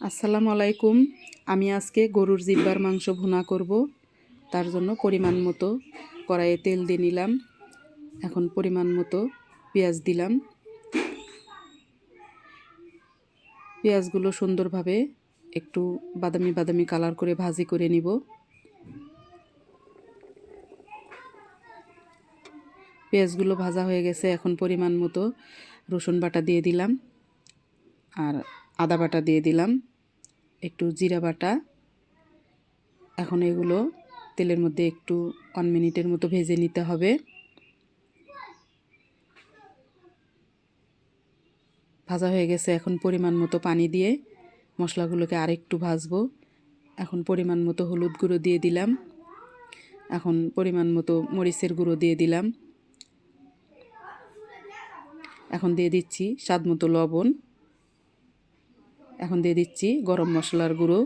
আসসালামু আলাইকুম। আমি আজকে গরুর জিব্বার মাংস ভুনা করব। তার জন্য পরিমাণ মতো কড়াইয়ে তেল দিয়ে নিলাম। এখন পরিমাণ মতো পেঁয়াজ দিলাম। পেঁয়াজগুলো সুন্দরভাবে একটু বাদামি বাদামি কালার করে ভাজি করে নিব। পেঁয়াজগুলো ভাজা হয়ে গেছে। এখন পরিমাণ মতো রসুন বাটা দিয়ে দিলাম। আর আদা বাটা দিয়ে দিলাম, একটু জিরা বাটা। এখন এগুলো তেলের মধ্যে একটু ওয়ান মিনিটের মতো ভেজে নিতে হবে। ভাজা হয়ে গেছে এখন পরিমাণ মতো পানি দিয়ে মশলাগুলোকে আরেকটু ভাজবো। এখন পরিমাণ মতো হলুদ গুঁড়ো দিয়ে দিলাম। এখন পরিমাণ মতো মরিচের গুঁড়ো দিয়ে দিলাম। এখন দিয়ে দিচ্ছি স্বাদ মতো লবণ। এখন দিয়ে দিচ্ছি গরম মশলার গুঁড়ো।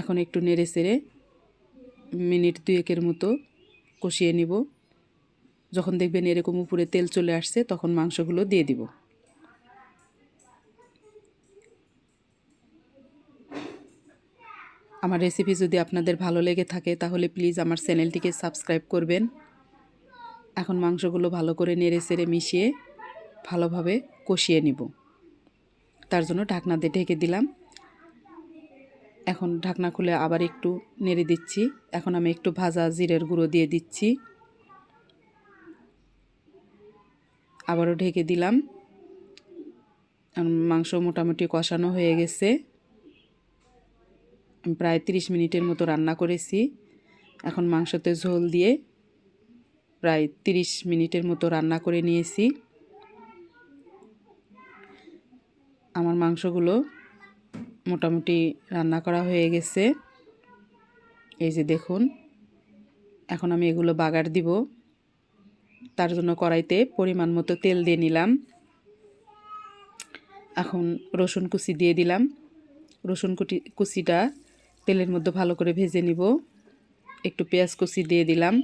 এখন একটু নেড়ে চেড়ে মিনিট দুয়েকের মতো কষিয়ে নিব। যখন দেখবেন এরকম উপরে তেল চলে আসছে, তখন মাংসগুলো দিয়ে দিব। আমার রেসিপি যদি আপনাদের ভালো লেগে থাকে, তাহলে প্লিজ আমার চ্যানেলটিকে সাবস্ক্রাইব করবেন। এখন মাংসগুলো ভালো করে নেড়ে চেড়ে মিশিয়ে ভালোভাবে কষিয়ে নিব। তার জন্য ঢাকনা দিয়ে ঢেকে দিলাম। এখন ঢাকনা খুলে আবার একটু নেড়ে দিচ্ছি। এখন আমি একটু ভাজা জিরের গুঁড়ো দিয়ে দিচ্ছি। আবারও ঢেকে দিলাম। মাংস মোটামুটি কষানো হয়ে গেছে। প্রায় তিরিশ মিনিটের মতো রান্না করেছি। এখন মাংসতে ঝোল দিয়ে প্রায় তিরিশ মিনিটের মতো রান্না করে নিয়েছি। আমার মাংসগুলো মোটামুটি রান্না করা হয়ে গেছে। এই যে দেখুন, এখন আমি এগুলো বাগার দিব। তার জন্য কড়াইতে পরিমাণ মতো তেল দিয়ে নিলাম। এখন রসুন কুচি দিয়ে দিলাম। রসুন কুটি, কুচিটা তেলের মধ্যে ভালো করে ভেজে নিব। একটু পেঁয়াজ কুচি দিয়ে দিলাম।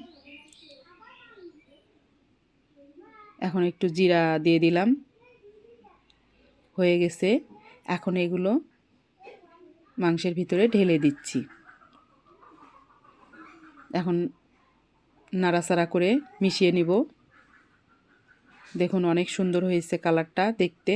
এখন একটু জিরা দিয়ে দিলাম। হয়ে গেছে, এখন এগুলো মাংসের ভিতরে ঢেলে দিচ্ছি। এখন নাড়াচাড়া করে মিশিয়ে নিব। দেখুন অনেক সুন্দর হয়েছে কালারটা দেখতে।